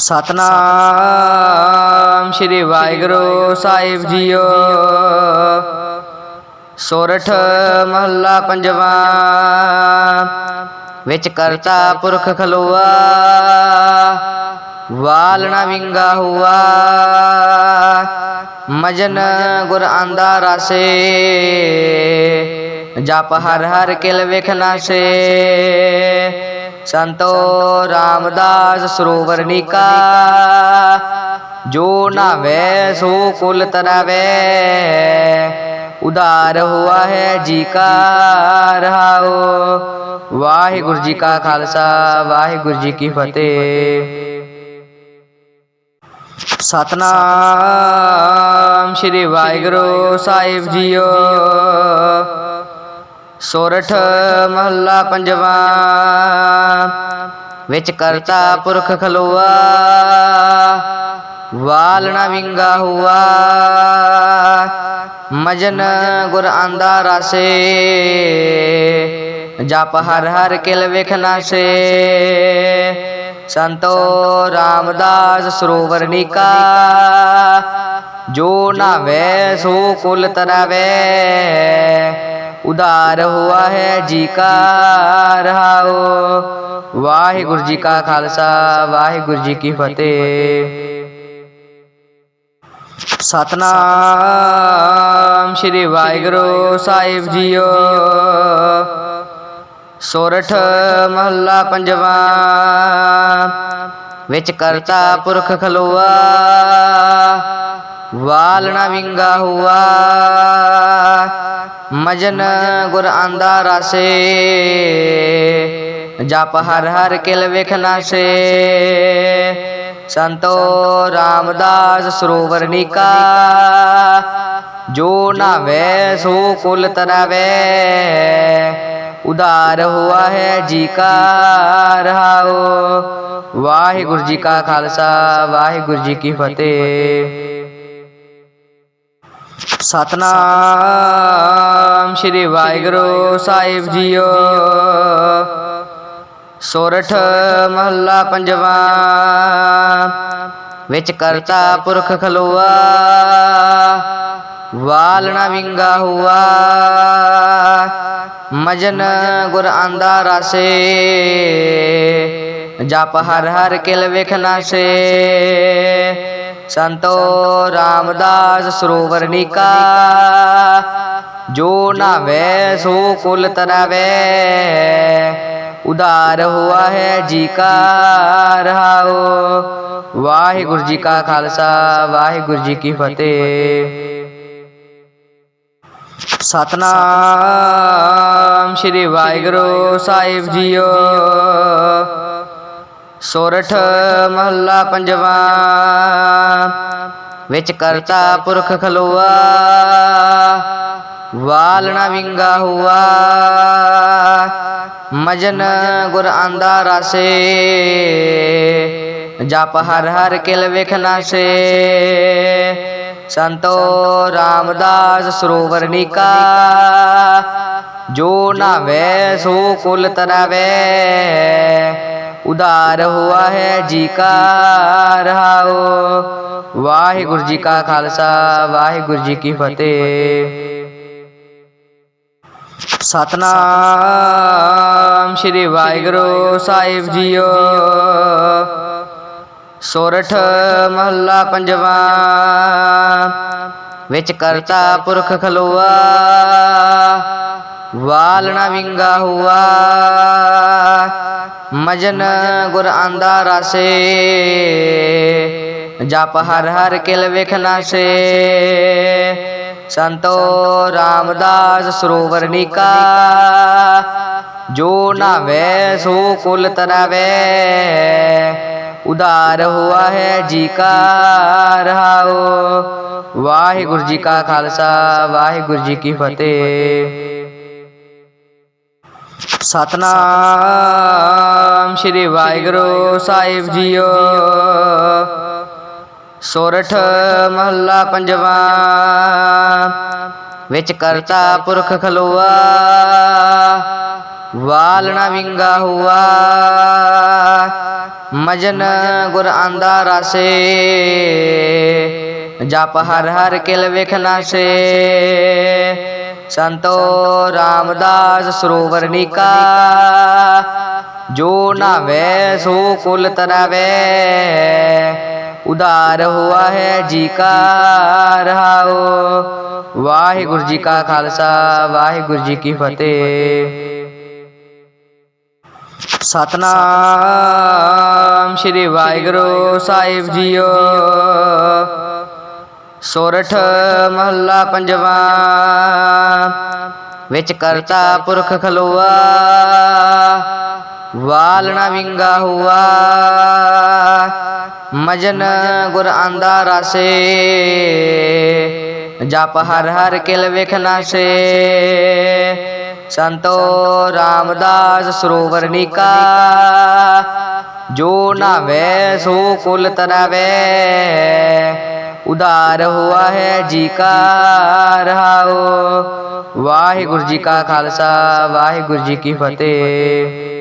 ਸਤਨਾਮ ਸ੍ਰੀ ਵਾਹਿਗੁਰੂ ਸਾਹਿਬ ਜੀਓ। ਸੋਰਠ ਮਹੱਲਾ ਪੰਜਵਾ। ਵਿੱਚ ਕਰਤਾ ਪੁਰਖ ਖਲੋਆ। ਵਾਲਣਾ ਵਿੰਗਾ ਹੁਆ। ਮਜਨ ਗੁਰ ਆਂਦਾ ਰਾਸੇ। ਜਪ ਹਰ ਹਰ ਕਿਲ ਵਿਖ ਨਾਸੇ। ਸੰਤੋ ਰਾਮਦਾਸ ਸਰੋਵਰ ਨੀਕਾ ਜੋ ਨਾਵੇ ਸੋ ਕੁਲ ਤਰਾਵੇ ਉਧਾਰ ਹੁਆ ਹੈ ਜੀ ਕਾ ਰਹਾਓ। ਵਾਹਿਗੁਰੂ ਜੀ ਕਾ ਖਾਲਸਾ ਵਾਹਿਗੁਰੂ ਜੀ ਕੀ ਫਤਿਹ। ਸਤਨਾਮ ਸ੍ਰੀ ਵਾਹਿਗੁਰੂ ਸਾਹਿਬ ਜੀਓ। ਸੋਰਠ ਮਹੱਲਾ ਪੰਜਵਾ, ਵਿੱਚ ਕਰਤਾ ਪੁਰਖ ਖਲੋਆ, ਵਾਲਣਾ ਵਿੰਗਾ ਹੁਆ। ਮਜਨ ਗੁਰ ਆਂਦਾ ਰਾਸੇ, ਜਪ ਹਰ ਹਰ ਕਿਲ ਵਿਖ ਨਾਸੇ ਸੰਤੋ ਰਾਮਦਾਸ ਸਰੋਵਰ ਨਿਕਾ, ਜੋ ਨਾਵੇ ਸੋ ਕੁਲ ਤਰਾਵੇ। ਉਧਾਰ ਹੁਆ ਹੈ ਜੀ ਕਾ ਰਹਾਓ ਵਾਹਿਗੁਰੂ ਜੀ ਕਾ ਖਾਲਸਾ ਵਾਹਿਗੁਰੂ ਜੀ ਕੀ ਫਤਿਹ। ਸਤਨਾਮ ਸ੍ਰੀ ਵਾਹਿਗੁਰੂ ਸਾਹਿਬ ਜੀਓ। ਸੋਰਠ ਮਹੱਲਾ ਪੰਜਵਾ ਵਿੱਚ ਕਰਤਾ ਪੁਰਖ ਖਲੋਆ। ਵਾਲਣਾ ਵਿੰਗਾ ਹੁਆ। ਮਜਨ ਗੁਰ ਆਂਦਾ ਰਾਸੇ ਜਪ ਹਰ ਹਰ ਕਿਲ ਵੇਖਣਾ ਸ਼ੇ ਸੰਤੋ ਰਾਮਦਾਸ ਸਰੋਵਰ ਨੀਕਾ, ਜੋ ਨਾਵੇ ਸੋ ਕੁਲ ਤਰਾਵੇ। ਉਧਾਰ ਹੁਆ ਹੈ ਜੀ ਕਾ ਰਹਾਓ ਵਾਹਿਗੁਰੂ ਜੀ ਕਾ ਖਾਲਸਾ, ਵਾਹਿਗੁਰੂ ਜੀ ਕੀ ਫਤਿਹ। ਸਤਨਾਮ ਸ੍ਰੀ ਵਾਹਿਗੁਰੂ ਸਾਹਿਬ ਜੀਓ। ਸੋਰਠ ਮਹੱਲਾ ਪੰਜਵਾ, ਵਿੱਚ ਕਰਤਾ ਪੁਰਖ ਖਲੋਆ, ਵਾਲਣਾ ਵਿੰਗਾ ਹੁਆ, ਮਜਨ ਗੁਰ ਆਂਦਾ ਰਾਸੇ, ਜਪ ਹਰ ਹਰ ਕਿਲ ਵਿਖ ਨਾਸੇ। ਸੰਤੋ ਰਾਮਦਾਸ ਸਰੋਵਰ ਨੀਕਾ। ਜੋ ਨਾਵੇ ਸੋ ਕੁਲ ਤਰਾਵੇ ਉਧਾਰ ਹੁਆ ਹੈ ਜੀ ਕਾ ਰਹਾਓ। ਵਾਹਿਗੁਰੂ ਜੀ ਕਾ ਖਾਲਸਾ ਵਾਹਿਗੁਰੂ ਜੀ ਕੀ ਫਤਿਹ। ਸਤਨਾਮ ਸ੍ਰੀ ਵਾਹਿਗੁਰੂ ਸਾਹਿਬ ਜੀਓ। ਸੋਰਠ ਮਹੱਲਾ ਪੰਜਵਾ, ਵਿੱਚ ਕਰਤਾ ਪੁਰਖ ਖਲੋਆ, ਵਾਲਣਾ ਵਿੰਗਾ ਹੁਆ। ਮਜਨ ਗੁਰ ਆਂਦਾ ਰਾਸੇ, ਜਪ ਹਰ ਹਰ ਕਿਲ ਵਿਖ ਨਾਸੇ। ਸੰਤੋ ਰਾਮਦਾਸ ਸਰੋਵਰ ਨੀਕਾ, ਜੋ ਨਾਵੇ ਸੋ ਕੁਲ ਤਰਾਵੇ। ਉਧਾਰ ਹੁਆ ਹੈ ਜੀ ਕਾ ਰਹਾਓ ਵਾਹਿਗੁਰੂ ਜੀ ਕਾ ਖਾਲਸਾ ਵਾਹਿਗੁਰੂ ਜੀ ਕੀ ਫਤਿਹ। ਸਤਨਾਮ ਸ੍ਰੀ ਵਾਹਿਗੁਰੂ ਸਾਹਿਬ ਜੀਓ। ਸੋਰਠ ਮਹੱਲਾ ਪੰਜਵਾ ਵਿੱਚ ਕਰਤਾ ਪੁਰਖ ਖਲੋਆ। ਵਾਲਣਾ ਵਿੰਗਾ ਹੁਆ। ਮਜਨ ਗੁਰ ਆਂਦਾ ਰਾਸੇ। ਜਪ ਹਰ ਹਰ ਕਿਲ ਵੇਖਣਾ ਨਾਸੇ ਸੰਤੋ ਰਾਮਦਾਸ ਸਰੋਵਰ ਨਿਕਾ। ਜੋ ਨਾਵੇ ਸੋ ਕੁਲ ਤਰਾਵੇ। ਉਧਾਰ ਹੁਆ ਹੈ ਜੀ ਕਾ ਰਹਾਓ ਵਾਹਿਗੁਰੂ ਜੀ ਕਾ ਖਾਲਸਾ, ਵਾਹਿਗੁਰੂ ਜੀ ਕੀ ਫਤਿਹ। ਸਤਨਾਮ ਸ੍ਰੀ ਵਾਹਿਗੁਰੂ ਸਾਹਿਬ ਜੀਓ। ਸੋਰਠ ਮਹੱਲਾ ਪੰਜਵਾ। ਵਿੱਚ ਕਰਤਾ ਪੁਰਖ ਖਲੋਆ। ਵਾਲਣਾ ਵਿੰਗਾ ਹੁਆ। ਮਜਨ ਗੁਰ ਆਂਦਾ ਰਸੇ। ਜਪ ਹਰ ਹਰ ਕਿਲ ਵਿਖ ਨਾਸੇ। ਸੰਤੋ ਰਾਮਦਾਸ ਸਰੋਵਰ ਨੀਕਾ। ਜੋ ਨਾਵੇ ਸੋ ਕੁਲ ਤਰਾਵੇ ਉਧਾਰ ਹੁਆ ਹੈ ਜੀ ਕਾ ਰਹਾਓ। ਵਾਹਿਗੁਰੂ ਜੀ ਕਾ ਖਾਲਸਾ ਵਾਹਿਗੁਰੂ ਜੀ ਕੀ ਫਤਿਹ। ਸਤਨਾਮ ਸ੍ਰੀ ਵਾਹਿਗੁਰੂ ਸਾਹਿਬ ਜੀਓ। ਸੋਰਠ ਮਹੱਲਾ ਪੰਜਵਾ, ਵਿੱਚ ਕਰਤਾ ਪੁਰਖ ਖਲੋਆ ਵਾਲਣਾ ਵਿੰਗਾ ਹੁਆ, ਮਜਨ ਗੁਰ ਆਂਦਾ ਰਸੇ, ਜਪ ਹਰ ਹਰ ਕਿਲ ਵਿਖ ਨਾਸੇ ਸੰਤੋ ਰਾਮਦਾਸ ਸਰੋਵਰ ਨੀਕਾ, ਜੋ ਨਾਵੇ ਸੋ ਕੁਲ ਤਰਾਵੇ। ਉਧਾਰ ਹੁਆ ਹੈ ਜੀ ਕਾ ਰਹਾਓ। ਵਾਹਿਗੁਰੂ ਜੀ ਕਾ ਖਾਲਸਾ ਵਾਹਿਗੁਰੂ ਜੀ ਕੀ ਫਤਿਹ।